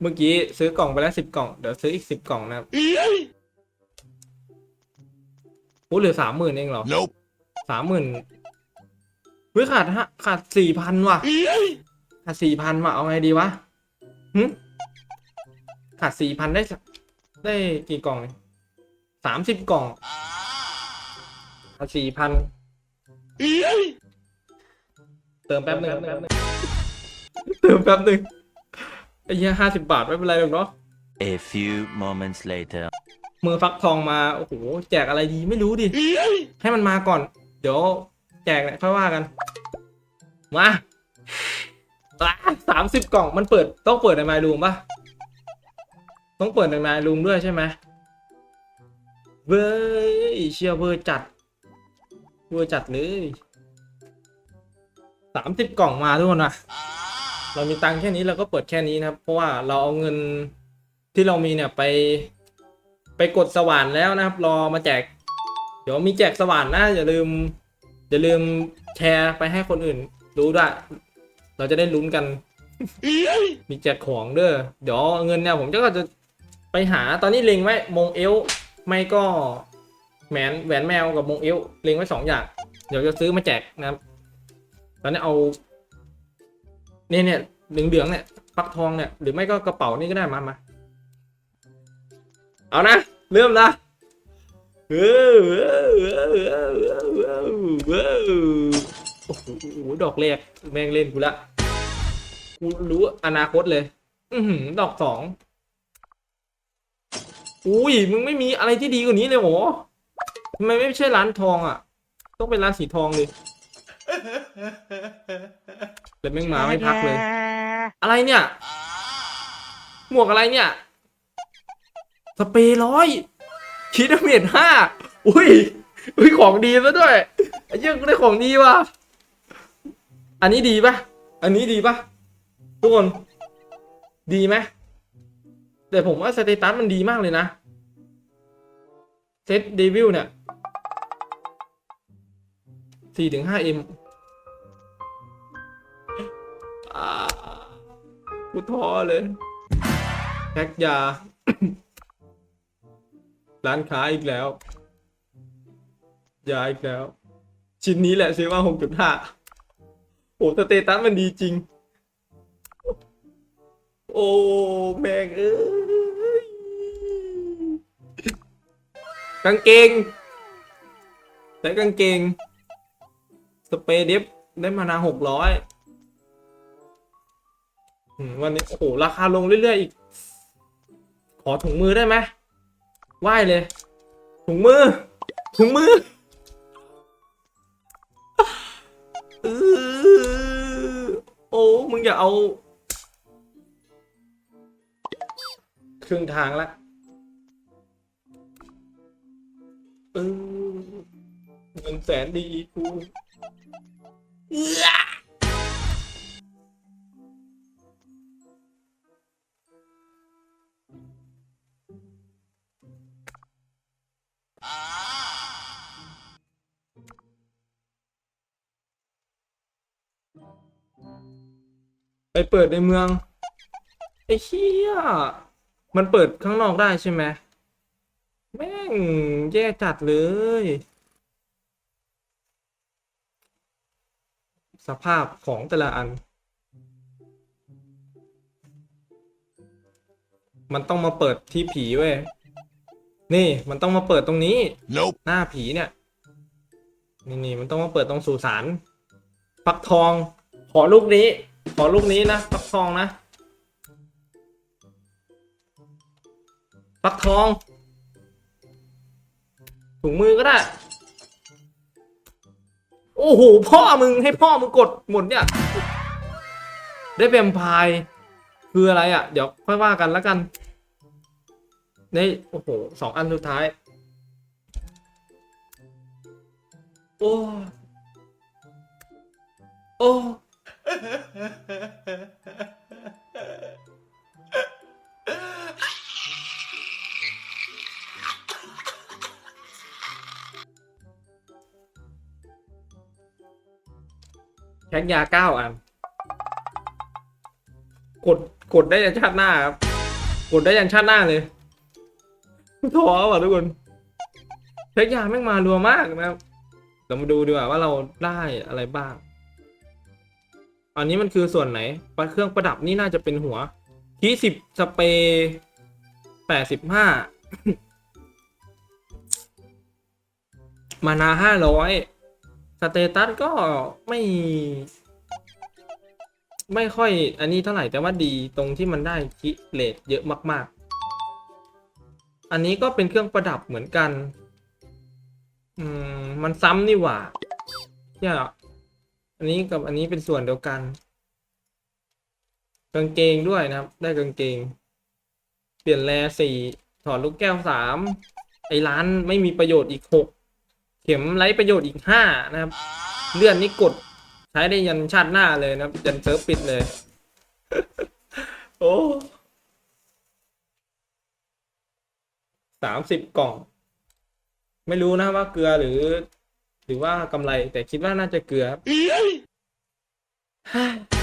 เมื่อกี้ซื้อกล่องไปแล้วสิบกล่อง เดี๋ยวซื้ออีกสิบกล่องนะครับโอ้เหลือสามหมื่นเองเหรอ Nope. สามหมื่นเฮ้ยขาดฮะขาดสี่พันว่ะ ขาดสี่พันว่ะ เอาไงดีวะหึขาดสี่พันได้สักได้กี่กล่องเนี่ยสามสิบกล่อง ขาดสี่พัน เติมแป๊บหนึงเติมแป๊บหนึง ไอ้เหี้ยห้าสิบบาทไม่เป็นไรหรอกเนาะ A few moments later. มือฟักทองมา โอ้โห แจกอะไรดีไม่รู้ดิ ให้มันมาก่อน เดี๋ยวแจกเนี่ยค่อยว่ากัน มาสามสิบกล่องมันเปิดต้องเปิดในไมลูมปะต้องเปิดในไมลูมด้วยใช่ไหมเว้ยเชียเวอร์จัดเวอร์จัดเลยสามสิบกล่องมาทุกคนนะ เรามีตังค์แค่นี้เราก็เปิดแค่นี้นะครับ เพราะว่าเราเอาเงินที่เรามีเนี่ยไป ไปกดสว่านแล้วนะครับ รอมาแจก เดี๋ยวมีแจกสว่านนะอย่าลืมอย่าลืมแชร์ไปให้คนอื่น รู้ด้วย เราจะได้ลุ้นกัน มีแจกของเด้อเดี๋ยวเงินเนี่ยผมก็จะไปหาตอนนี้เล็งไว้มงเอลไม่ก็แหวนแหวนแมวกับมงเอลเล็งไว้สองอย่าง เดี๋ยวจะซื้อมาแจกนะครับ ตอนนี้เอา เนี่ยเนี่ยเหลืองเหลืองเนี่ยฟักทองเนี่ยหรือไม่ก็กระเป๋านี่ก็ได้มามาเอานะเริ่มนะเว้าวว้าวว้าวว้าวว้าวว้าวว้าวโอ้โหดอกแรกแม่งเล่นกูละกูรู้อนาคตเลย อืดอกสองอุ้ยมึงไม่มีอะไรที่ดีกว่านี้เลยเหรอทำไมไม่ใช่ร้านทองอะ ต้องเป็นร้านสีทองเลย แล้วแม่งมาไม่พักเลย อะไรเนี่ย หมวกอะไรเนี่ย สเปรย์ร้อยคิดเมจห้าอุ้ย อุ้ยของดีซะด้วยไอ้เหี้ยังได้ของดีว่ะ อันนี้ดีปะอันนี้ดีปะทุกคน ดีไหมแต่ผมว่าสเตตัสมันดีมากเลยนะ เซตเดวิลเนี่ยสี่ถึงห้าเอ็ม กูท้อเลยแพ็กยา ร้านค้าอีกแล้ว ยาอีกแล้ว ชิ้นนี้แหละซื้อมาหกจุดห้าโอ้สเตตัสมันดีจริง โอ้แม่งเอ้ยกางเกงใช้กางเกง สเปรย์เดฟได้มานาหกร้อย วันนี้โอ้โหราคาลงเรื่อยๆอีก ขอถุงมือได้ไหมไหวเลย ถุงมือ ถุงมืออโอ้ มึงอย่าเอา ครึ่งทางละเออเงินแสนดีกู ไปเปิดในเมืองไอ้เหี้ยมันเปิดข้างนอกได้ใช่ไหมแม่งแย่จัดเลย สภาพของแต่ละอัน มันต้องมาเปิดที่ผีเว้ยนี่มันต้องมาเปิดตรงนี้ Nope. หน้าผีเนี่ย นี่นี่มันต้องมาเปิดตรงสุสานฟักทอง ขอลูกนี้ ขอลูกนี้นะฟักทองนะฟักทอง ถุงมือก็ได้ โอ้โห พ่อมึงให้พ่อมึงกดหมดเนี่ย ได้แวมไพร์คืออะไรอะ เดี๋ยวค่อยว่ากันแล้วกันในโอ้โหสองอันสุดท้าย โอ้ โอ้ แพ็กยาเก้าอัน กด กดได้ในชาติหน้าครับ กดได้ยันชาติหน้าเลยท้อว่ะทุกคนเทคยาแม่งมารัวมากนะครับ เรามาดูดีกว่าว่าเราได้อะไรบ้าง อันนี้มันคือส่วนไหนเครื่องประดับนี่น่าจะเป็นหัวที่สิบสเปรย์แปดสิบห้ามานาห้าร้อยสเตตัสก็ไม่ ไม่ค่อยอันนี้เท่าไหร่แต่ว่าดีตรงที่มันได้คิเลทเยอะมาก ๆ อันนี้ก็เป็นเครื่องประดับเหมือนกัน อืม มันซ้ำนี่หว่าเนี่ย อันนี้กับอันนี้เป็นส่วนเดียวกัน กางเกงด้วยนะครับ ได้กางเกง เปลี่ยนแลสี่ถอดลูกแก้วสามไอ้ร้านไม่มีประโยชน์อีกหกเข็มไร้ประโยชน์อีกห้านะครับ เลื่อนนี่กดใช้ได้ยันชาติหน้าเลยนะครับยันเซิร์ฟปิดเลย โอ้สามสิบกล่อง ไม่รู้นะว่าเกลือหรือ หรือว่ากำไรแต่คิดว่าน่าจะเกลือครับ